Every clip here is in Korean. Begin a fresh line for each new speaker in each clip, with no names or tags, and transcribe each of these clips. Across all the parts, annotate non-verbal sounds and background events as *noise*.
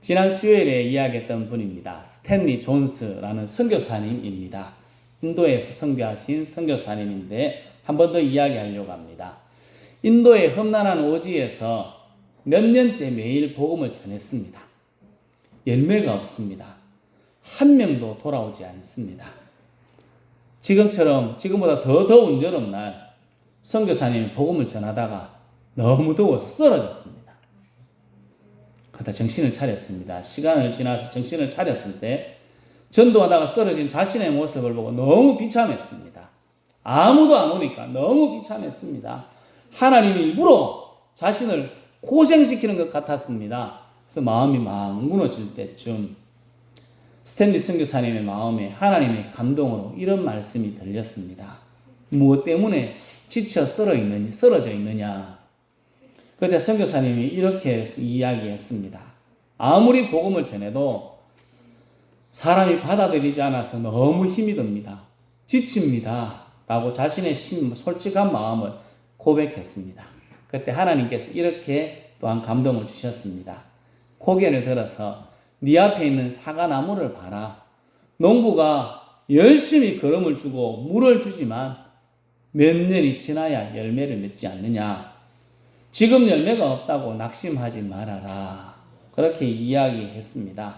지난 수요일에 이야기했던 분입니다. 스탠리 존스라는 선교사님입니다. 인도에서 선교하신 선교사님인데 한 번 더 이야기하려고 합니다. 인도의 험난한 오지에서 몇 년째 매일 복음을 전했습니다. 열매가 없습니다. 한 명도 돌아오지 않습니다. 지금처럼 지금보다 더 더운 여름날 선교사님이 복음을 전하다가 너무 더워서 쓰러졌습니다. 그러다 정신을 차렸습니다. 시간을 지나서 정신을 차렸을 때 전도하다가 쓰러진 자신의 모습을 보고 너무 비참했습니다. 아무도 안 오니까 너무 비참했습니다. 하나님이 일부러 자신을 고생시키는 것 같았습니다. 그래서 마음이 막 무너질 때쯤 스탠리 선교사님의 마음에 하나님의 감동으로 이런 말씀이 들렸습니다. 무엇 때문에 지쳐 썰어 있느냐, 쓰러져 있느냐. 그때 선교사님이 이렇게 이야기했습니다. 아무리 복음을 전해도 사람이 받아들이지 않아서 너무 힘이 듭니다. 지칩니다. 라고 자신의 심, 솔직한 마음을 고백했습니다. 그때 하나님께서 이렇게 또한 감동을 주셨습니다. 고개를 들어서 네 앞에 있는 사과나무를 봐라. 농부가 열심히 걸음을 주고 물을 주지만 몇 년이 지나야 열매를 맺지 않느냐. 지금 열매가 없다고 낙심하지 말아라. 그렇게 이야기했습니다.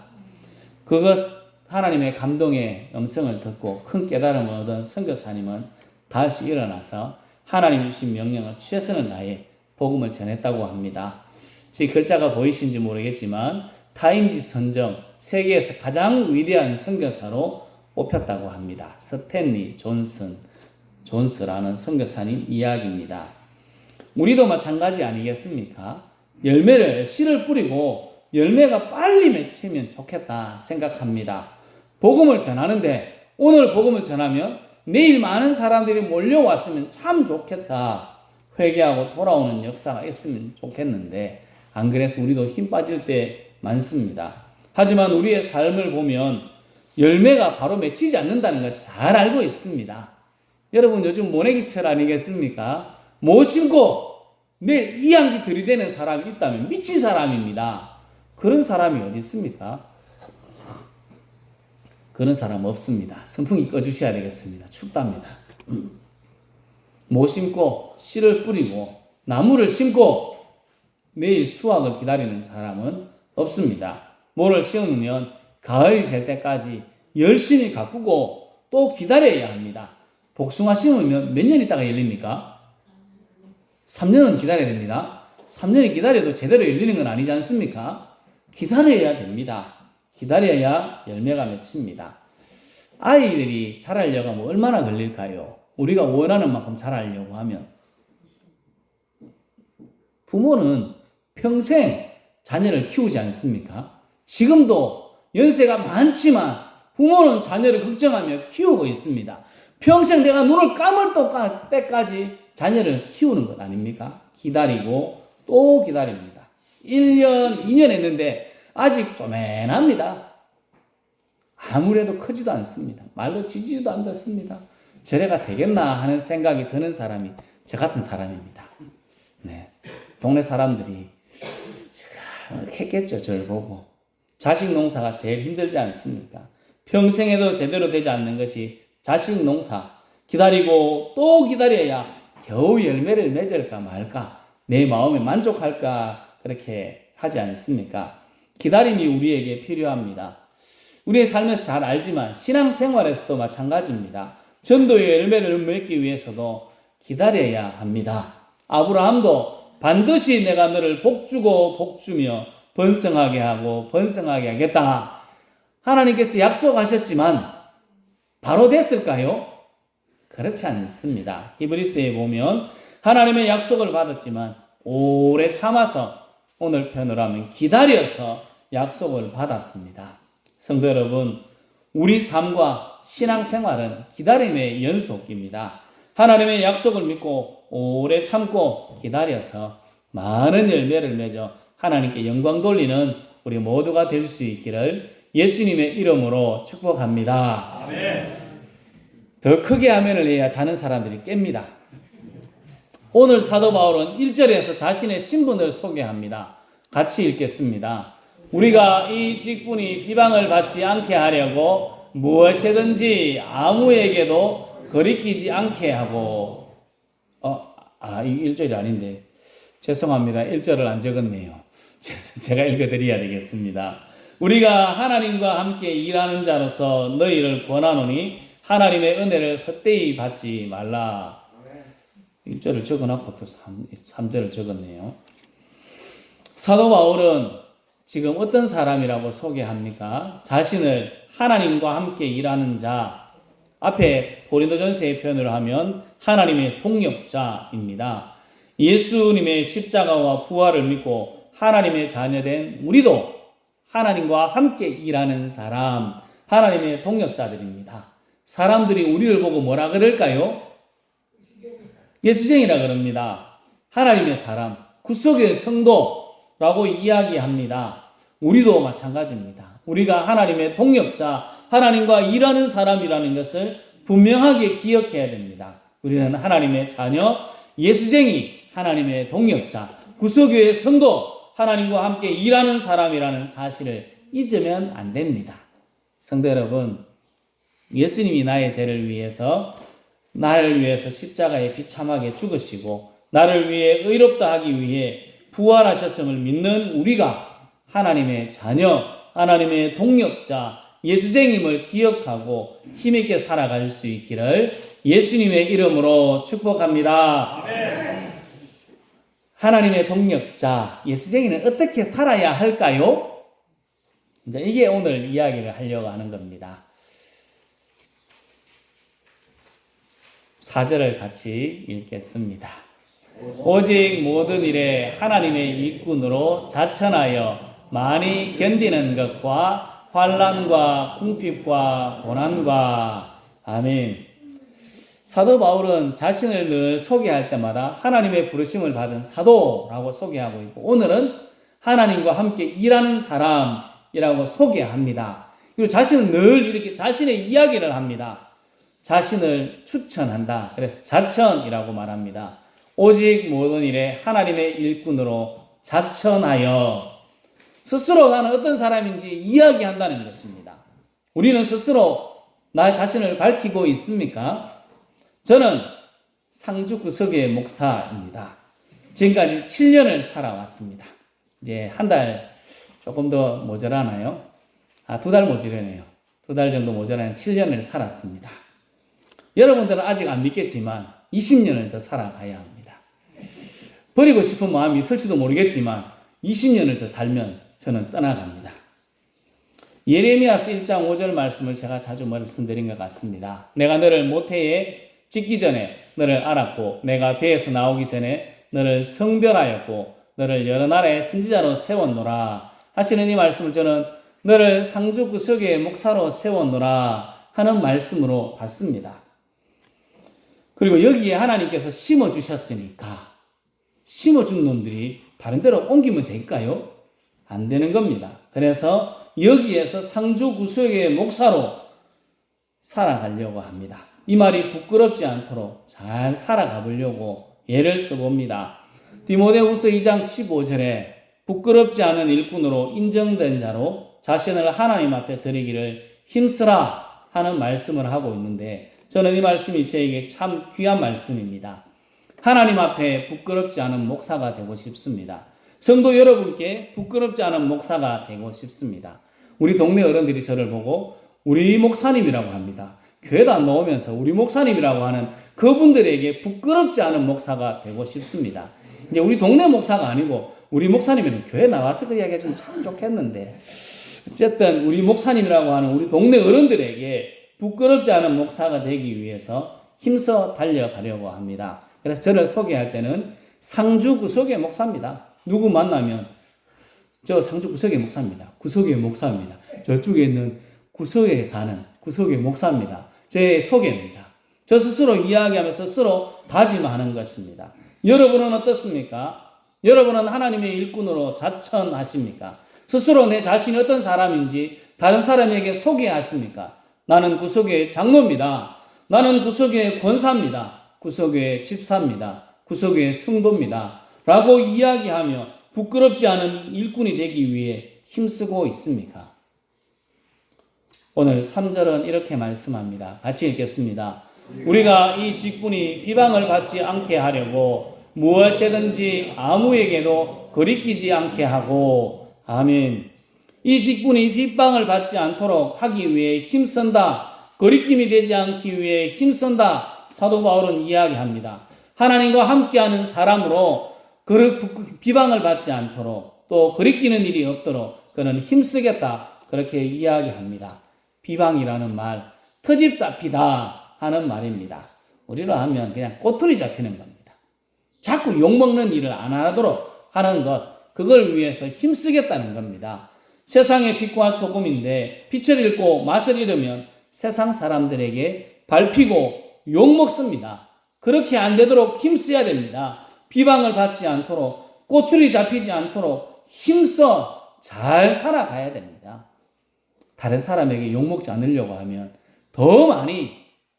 그것 하나님의 감동의 음성을 듣고 큰 깨달음을 얻은 선교사님은 다시 일어나서 하나님 주신 명령을 최선을 다해 복음을 전했다고 합니다. 제 글자가 보이신지 모르겠지만 타임지 선정 세계에서 가장 위대한 선교사로 뽑혔다고 합니다. 스탠리 존슨 존스라는 선교사님 이야기입니다. 우리도 마찬가지 아니겠습니까? 열매를 씨를 뿌리고 열매가 빨리 맺히면 좋겠다 생각합니다. 복음을 전하는데 오늘 복음을 전하면 내일 많은 사람들이 몰려왔으면 참 좋겠다. 회개하고 돌아오는 역사가 있으면 좋겠는데 안 그래서 우리도 힘 빠질 때 많습니다. 하지만 우리의 삶을 보면 열매가 바로 맺히지 않는다는 걸 잘 알고 있습니다. 여러분 요즘 모내기철 아니겠습니까? 못 심고 내일 이양기 들이대는 사람이 있다면 미친 사람입니다. 그런 사람이 어디 있습니까? 그런 사람 없습니다. 선풍기 꺼주셔야 되겠습니다. 춥답니다. 못 심고 씨를 뿌리고 나무를 심고 내일 수확을 기다리는 사람은 없습니다. 뭐를 심으면 가을이 될 때까지 열심히 가꾸고 또 기다려야 합니다. 복숭아 심으면 몇 년 있다가 열립니까? 3년은 기다려야 됩니다. 3년이 기다려도 제대로 열리는 건 아니지 않습니까? 기다려야 됩니다. 기다려야 열매가 맺힙니다. 아이들이 자라려고 하면 얼마나 걸릴까요? 우리가 원하는 만큼 자라려고 하면 부모는 평생 자녀를 키우지 않습니까? 지금도 연세가 많지만 부모는 자녀를 걱정하며 키우고 있습니다. 평생 내가 눈을 감을 때까지 자녀를 키우는 것 아닙니까? 기다리고 또 기다립니다. 1년, 2년 했는데 아직 쪼맨합니다. 아무래도 크지도 않습니다. 말도 지지도 안 듣습니다. 저래가 되겠나 하는 생각이 드는 사람이 저 같은 사람입니다. 네. 동네 사람들이 했겠죠. 저를 보고. 자식 농사가 제일 힘들지 않습니까? 평생에도 제대로 되지 않는 것이 자식 농사. 기다리고 또 기다려야 겨우 열매를 맺을까 말까. 내 마음에 만족할까. 그렇게 하지 않습니까? 기다림이 우리에게 필요합니다. 우리의 삶에서 잘 알지만 신앙생활에서도 마찬가지입니다. 전도의 열매를 맺기 위해서도 기다려야 합니다. 아브라함도 반드시 내가 너를 복주고 복주며 번성하게 하고 번성하게 하겠다. 하나님께서 약속하셨지만 바로 됐을까요? 그렇지 않습니다. 히브리스에 보면 하나님의 약속을 받았지만 오래 참아서 오늘 표현으로 하면 기다려서 약속을 받았습니다. 성도 여러분, 우리 삶과 신앙생활은 기다림의 연속입니다. 하나님의 약속을 믿고 오래 참고 기다려서 많은 열매를 맺어 하나님께 영광 돌리는 우리 모두가 될 수 있기를 예수님의 이름으로 축복합니다. 아멘. 더 크게 하면을 해야 자는 사람들이 깹니다. 오늘 사도 바울은 1절에서 자신의 신분을 소개합니다. 같이 읽겠습니다. 우리가 이 직분이 비방을 받지 않게 하려고 무엇이든지 아무에게도 거리끼지 않게 하고 어, 아, 이 1절이 아닌데 죄송합니다. 1절을 안 적었네요. *laughs* 제가 읽어드려야 되겠습니다. 우리가 하나님과 함께 일하는 자로서 너희를 권하노니 하나님의 은혜를 헛되이 받지 말라. 1절을 적어놓고 또 3, 3절을 적었네요. 사도 바울은 지금 어떤 사람이라고 소개합니까? 자신을 하나님과 함께 일하는 자, 앞에 고린도전서의 표현으로 하면 하나님의 동력자입니다. 예수님의 십자가와 부활을 믿고 하나님의 자녀된 우리도 하나님과 함께 일하는 사람, 하나님의 동력자들입니다. 사람들이 우리를 보고 뭐라 그럴까요? 예수쟁이라 그럽니다. 하나님의 사람, 구속의 성도라고 이야기합니다. 우리도 마찬가지입니다. 우리가 하나님의 동력자, 하나님과 일하는 사람이라는 것을 분명하게 기억해야 됩니다. 우리는 하나님의 자녀, 예수쟁이, 하나님의 동력자, 구속의 성도, 하나님과 함께 일하는 사람이라는 사실을 잊으면 안 됩니다. 성도 여러분, 예수님이 나의 죄를 위해서 나를 위해서 십자가에 비참하게 죽으시고 나를 위해 의롭다 하기 위해 부활하셨음을 믿는 우리가 하나님의 자녀, 하나님의 동력자, 예수쟁임을 기억하고 힘있게 살아갈 수 있기를 예수님의 이름으로 축복합니다. 하나님의 동력자, 예수쟁이는 어떻게 살아야 할까요? 이제 이게 오늘 이야기를 하려고 하는 겁니다. 사절을 같이 읽겠습니다. 오직 모든 일에 하나님의 일꾼으로 자천하여 많이 견디는 것과 환란과 궁핍과 고난과 아멘. 사도 바울은 자신을 늘 소개할 때마다 하나님의 부르심을 받은 사도라고 소개하고 있고 오늘은 하나님과 함께 일하는 사람이라고 소개합니다. 그리고 자신은 늘 이렇게 자신의 이야기를 합니다. 자신을 추천한다. 그래서 자천이라고 말합니다. 오직 모든 일에 하나님의 일꾼으로 자천하여 스스로 나는 어떤 사람인지 이야기한다는 것입니다. 우리는 스스로 나 자신을 밝히고 있습니까? 저는 상주 구석의 목사입니다. 지금까지 7년을 살아왔습니다. 이제 한 달 조금 더 모자라나요? 아, 두 달 모자라네요. 두 달 정도 모자라는 7년을 살았습니다. 여러분들은 아직 안 믿겠지만 20년을 더 살아가야 합니다. 버리고 싶은 마음이 있을지도 모르겠지만 20년을 더 살면 저는 떠나갑니다. 예레미야서 1장 5절 말씀을 제가 자주 말씀드린 것 같습니다. 내가 너를 모태에 짓기 전에 너를 알았고 내가 배에서 나오기 전에 너를 성별하였고 너를 여러 나라의 선지자로 세웠노라 하시는 이 말씀을 저는 너를 상주 구석의 목사로 세웠노라 하는 말씀으로 봤습니다. 그리고 여기에 하나님께서 심어 주셨으니까 심어준 놈들이 다른 데로 옮기면 될까요? 안 되는 겁니다. 그래서 여기에서 상주 구속의 목사로 살아가려고 합니다. 이 말이 부끄럽지 않도록 잘 살아가 보려고 예를 써봅니다. 디모데후서 2장 15절에 부끄럽지 않은 일꾼으로 인정된 자로 자신을 하나님 앞에 드리기를 힘쓰라 하는 말씀을 하고 있는데 저는 이 말씀이 저에게 참 귀한 말씀입니다. 하나님 앞에 부끄럽지 않은 목사가 되고 싶습니다. 성도 여러분께 부끄럽지 않은 목사가 되고 싶습니다. 우리 동네 어른들이 저를 보고 우리 목사님이라고 합니다. 교회도 안 나오면서 우리 목사님이라고 하는 그분들에게 부끄럽지 않은 목사가 되고 싶습니다. 이제 우리 동네 목사가 아니고 우리 목사님은 교회 나와서 그 이야기 해주면 참 좋겠는데 어쨌든 우리 목사님이라고 하는 우리 동네 어른들에게 부끄럽지 않은 목사가 되기 위해서 힘써 달려가려고 합니다. 그래서 저를 소개할 때는 상주 구석의 목사입니다. 누구 만나면 저 상주 구석의 목사입니다. 구석의 목사입니다. 저쪽에 있는 구석에 사는 구석의 목사입니다. 제 소개입니다. 저 스스로 이야기하면서 스스로 다짐하는 것입니다. 여러분은 어떻습니까? 여러분은 하나님의 일꾼으로 자천하십니까? 스스로 내 자신이 어떤 사람인지 다른 사람에게 소개하십니까? 나는 구석의 장로입니다. 나는 구석의 권사입니다. 구석의 집사입니다. 구석의 성도입니다. 라고 이야기하며 부끄럽지 않은 일꾼이 되기 위해 힘쓰고 있습니까? 오늘 3절은 이렇게 말씀합니다. 같이 읽겠습니다. 우리가 이 직분이 비방을 받지 않게 하려고 무엇이든지 아무에게도 거리끼지 않게 하고 아멘. 이 직분이 비방을 받지 않도록 하기 위해 힘쓴다. 거리낌이 되지 않기 위해 힘쓴다. 사도 바울은 이야기합니다. 하나님과 함께하는 사람으로 그 비방을 받지 않도록 또 거리끼는 일이 없도록 그는 힘쓰겠다. 그렇게 이야기합니다. 비방이라는 말, 터집 잡히다 하는 말입니다. 우리로 하면 그냥 꼬투리 잡히는 겁니다. 자꾸 욕먹는 일을 안 하도록 하는 것, 그걸 위해서 힘쓰겠다는 겁니다. 세상의 빛과 소금인데 빛을 잃고 맛을 잃으면 세상 사람들에게 밟히고 욕먹습니다. 그렇게 안 되도록 힘써야 됩니다. 비방을 받지 않도록 꼬투리 잡히지 않도록 힘써 잘 살아가야 됩니다. 다른 사람에게 욕먹지 않으려고 하면 더 많이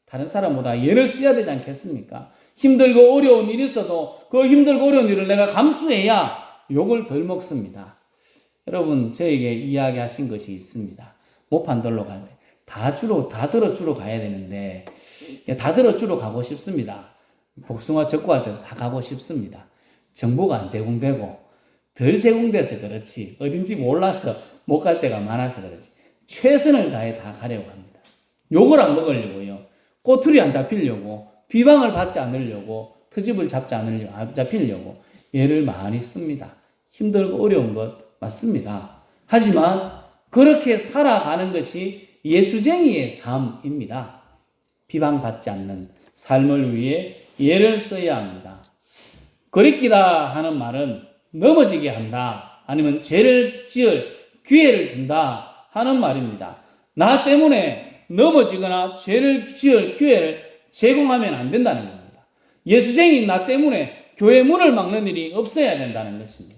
다른 사람보다 예를 써야 되지 않겠습니까? 힘들고 어려운 일이 있어도 그 힘들고 어려운 일을 내가 감수해야 욕을 덜 먹습니다. 여러분, 저에게 이야기하신 것이 있습니다. 모판들로 갈 때. 다 주로, 다 들어주러 가야 되는데, 다 들어주러 가고 싶습니다. 복숭아 적고할 때도 다 가고 싶습니다. 정보가 안 제공되고, 덜 제공돼서 그렇지, 어딘지 몰라서 못 갈 때가 많아서 그렇지, 최선을 다해 다 가려고 합니다. 욕을 안 먹으려고요. 꼬투리 안 잡히려고, 비방을 받지 않으려고, 트집을 잡지 않으려고, 안 잡히려고, 예를 많이 씁니다. 힘들고 어려운 것 맞습니다. 하지만 그렇게 살아가는 것이 예수쟁이의 삶입니다. 비방받지 않는 삶을 위해 예를 써야 합니다. 거리끼다 하는 말은 넘어지게 한다. 아니면 죄를 지을 기회를 준다 하는 말입니다. 나 때문에 넘어지거나 죄를 지을 기회를 제공하면 안 된다는 겁니다. 예수쟁이인 나 때문에 교회 문을 막는 일이 없어야 된다는 것입니다.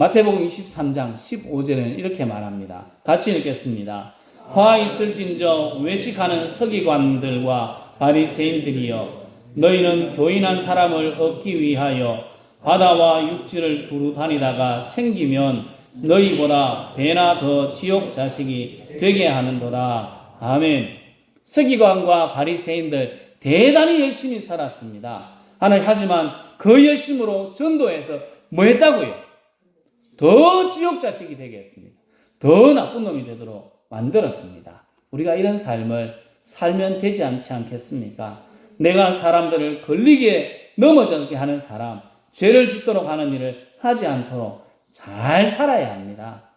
마태복음 23장 15절에는 이렇게 말합니다. 같이 읽겠습니다. 화 있을진저 외식하는 서기관들과 바리새인들이여 너희는 교인한 사람을 얻기 위하여 바다와 육지를 두루 다니다가 생기면 너희보다 배나 더 지옥 자식이 되게 하는도다. 아멘. 서기관과 바리새인들 대단히 열심히 살았습니다. 하지만 그 열심으로 전도해서 뭐 했다고요? 더 지옥 자식이 되게 했습니다. 더 나쁜 놈이 되도록 만들었습니다. 우리가 이런 삶을 살면 되지 않지 않겠습니까? 내가 사람들을 걸리게 넘어지게 하는 사람, 죄를 짓도록 하는 일을 하지 않도록 잘 살아야 합니다.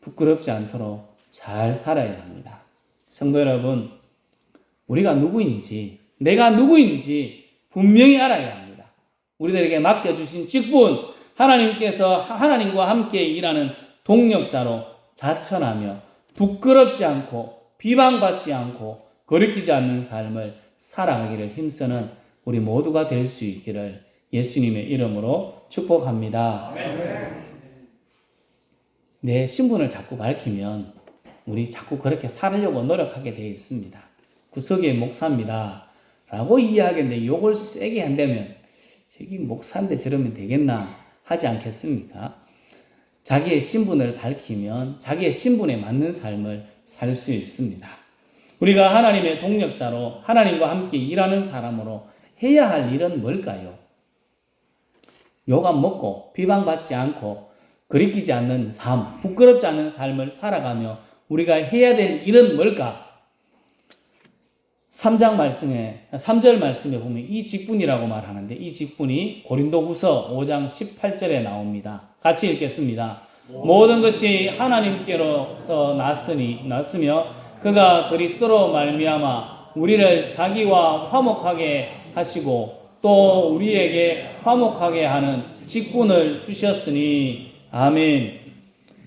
부끄럽지 않도록 잘 살아야 합니다. 성도 여러분, 우리가 누구인지, 내가 누구인지 분명히 알아야 합니다. 우리들에게 맡겨주신 직분, 하나님께서 하나님과 함께 일하는 동력자로 자천하며 부끄럽지 않고 비방받지 않고 거리끼지 않는 삶을 살아가기를 힘쓰는 우리 모두가 될 수 있기를 예수님의 이름으로 축복합니다. 내 신분을 자꾸 밝히면 우리 자꾸 그렇게 살려고 노력하게 되어 있습니다. 구석의 목사입니다. 라고 이야기하는데 욕을 세게 한다면 저기 목사인데 저러면 되겠나 하지 않겠습니까? 자기의 신분을 밝히면 자기의 신분에 맞는 삶을 살 수 있습니다. 우리가 하나님의 동력자로 하나님과 함께 일하는 사람으로 해야 할 일은 뭘까요? 욕안 먹고 비방받지 않고 거리끼지 않는 삶, 부끄럽지 않은 삶을 살아가며 우리가 해야 될 일은 뭘까? 3장 말씀에 3절 말씀에 보면 이 직분이라고 말하는데 이 직분이 고린도후서 5장 18절에 나옵니다. 같이 읽겠습니다. 모든 것이 하나님께로서 났으니 났으며 그가 그리스도로 말미암아 우리를 자기와 화목하게 하시고 또 우리에게 화목하게 하는 직분을 주셨으니 아멘.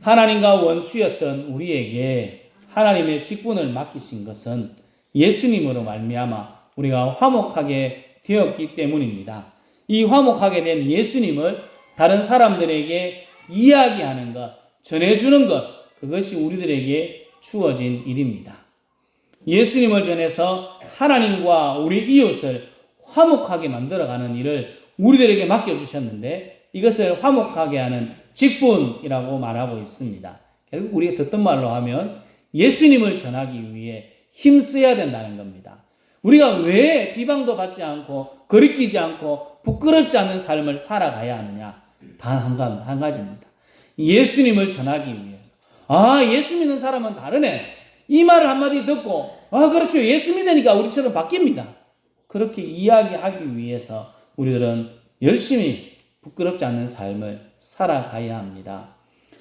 하나님과 원수였던 우리에게 하나님의 직분을 맡기신 것은 예수님으로 말미암아 우리가 화목하게 되었기 때문입니다. 이 화목하게 된 예수님을 다른 사람들에게 이야기하는 것, 전해주는 것, 그것이 우리들에게 주어진 일입니다. 예수님을 전해서 하나님과 우리 이웃을 화목하게 만들어가는 일을 우리들에게 맡겨주셨는데 이것을 화목하게 하는 직분이라고 말하고 있습니다. 결국 우리가 듣던 말로 하면 예수님을 전하기 위해 힘써야 된다는 겁니다. 우리가 왜 비방도 받지 않고 거리끼지 않고 부끄럽지 않은 삶을 살아가야 하느냐? 단한 한 가지입니다. 예수님을 전하기 위해서. 아, 예수 믿는 사람은 다르네. 이 말을 한마디 듣고, 아, 그렇죠. 예수 믿으니까 우리처럼 바뀝니다. 그렇게 이야기하기 위해서 우리들은 열심히 부끄럽지 않는 삶을 살아가야 합니다.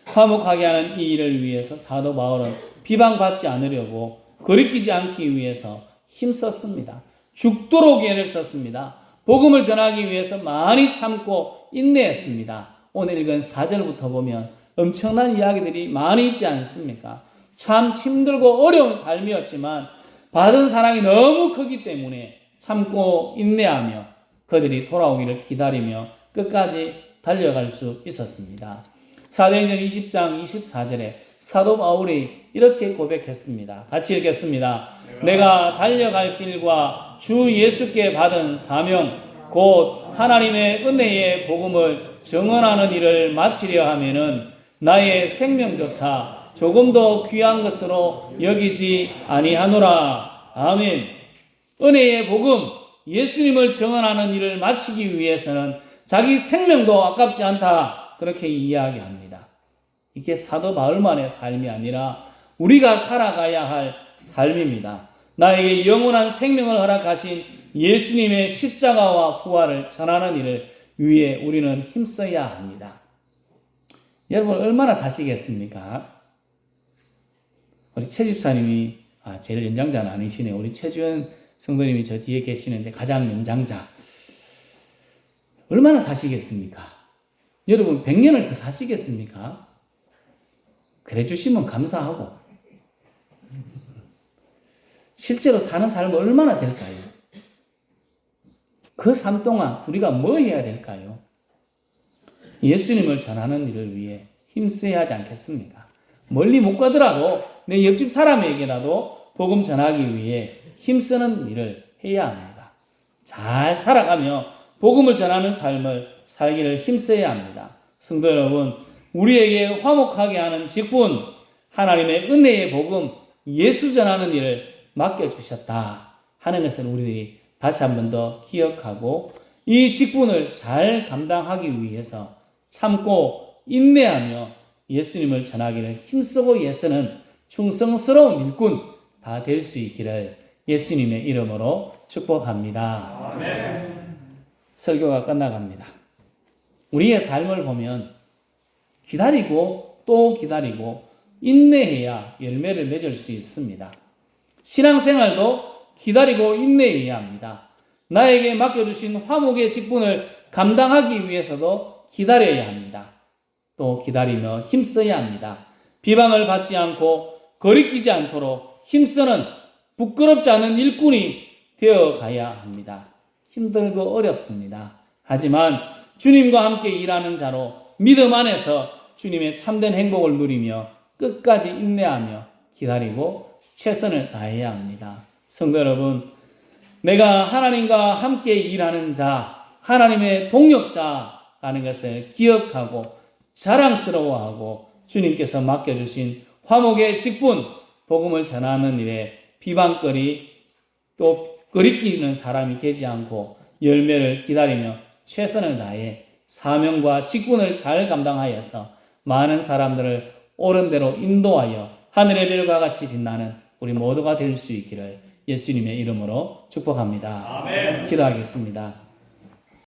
화목하게 하는 이 일을 위해서 사도 바울은 비방받지 않으려고 거리끼지 않기 위해서 힘썼습니다. 죽도록 애를 썼습니다. 복음을 전하기 위해서 많이 참고 인내했습니다. 오늘 읽은 4절부터 보면 엄청난 이야기들이 많이 있지 않습니까? 참 힘들고 어려운 삶이었지만 받은 사랑이 너무 크기 때문에 참고 인내하며 그들이 돌아오기를 기다리며 끝까지 달려갈 수 있었습니다. 사도행전 20장 24절에 사도 바울이 이렇게 고백했습니다. 같이 읽겠습니다. 내가 달려갈 길과 주 예수께 받은 사명 곧 하나님의 은혜의 복음을 증언하는 일을 마치려 하면은 나의 생명조차 조금 더 귀한 것으로 여기지 아니하노라. 아멘. 은혜의 복음, 예수님을 증언하는 일을 마치기 위해서는 자기 생명도 아깝지 않다. 그렇게 이야기합니다. 이게 사도 바울만의 삶이 아니라 우리가 살아가야 할 삶입니다. 나에게 영원한 생명을 허락하신 예수님의 십자가와 부활을 전하는 일을 위해 우리는 힘써야 합니다. 여러분 얼마나 사시겠습니까? 우리 최 집사님이 아, 제일 연장자는 아니시네. 우리 최주현 성도님이 저 뒤에 계시는데 가장 연장자. 얼마나 사시겠습니까? 여러분 100년을 더 사시겠습니까? 그래 주시면 감사하고 실제로 사는 삶은 얼마나 될까요? 그 삶 동안 우리가 뭐 해야 될까요? 예수님을 전하는 일을 위해 힘써야 하지 않겠습니까? 멀리 못 가더라도 내 옆집 사람에게라도 복음 전하기 위해 힘쓰는 일을 해야 합니다. 잘 살아가며 복음을 전하는 삶을 살기를 힘써야 합니다. 성도 여러분, 우리에게 화목하게 하는 직분, 하나님의 은혜의 복음, 예수 전하는 일을 맡겨주셨다 하는 것을 우리들이 다시 한 번 더 기억하고 이 직분을 잘 감당하기 위해서 참고 인내하며 예수님을 전하기를 힘쓰고 예서는 충성스러운 일꾼 다 될 수 있기를 예수님의 이름으로 축복합니다. 설교가 끝나갑니다. 우리의 삶을 보면 기다리고 또 기다리고 인내해야 열매를 맺을 수 있습니다. 신앙생활도 기다리고 인내해야 합니다. 나에게 맡겨주신 화목의 직분을 감당하기 위해서도 기다려야 합니다. 또 기다리며 힘써야 합니다. 비방을 받지 않고 거리끼지 않도록 힘쓰는 부끄럽지 않은 일꾼이 되어 가야 합니다. 힘들고 어렵습니다. 하지만 주님과 함께 일하는 자로 믿음 안에서 주님의 참된 행복을 누리며 끝까지 인내하며 기다리고 최선을 다해야 합니다. 성도 여러분, 내가 하나님과 함께 일하는 자, 하나님의 동역자라는 것을 기억하고 자랑스러워하고 주님께서 맡겨주신 화목의 직분, 복음을 전하는 일에 비방거리 또 거리끼는 사람이 되지 않고 열매를 기다리며 최선을 다해 사명과 직분을 잘 감당하여서 많은 사람들을 옳은 대로 인도하여 하늘의 별과 같이 빛나는 우리 모두가 될 수 있기를 예수님의 이름으로 축복합니다.
아멘.
기도하겠습니다.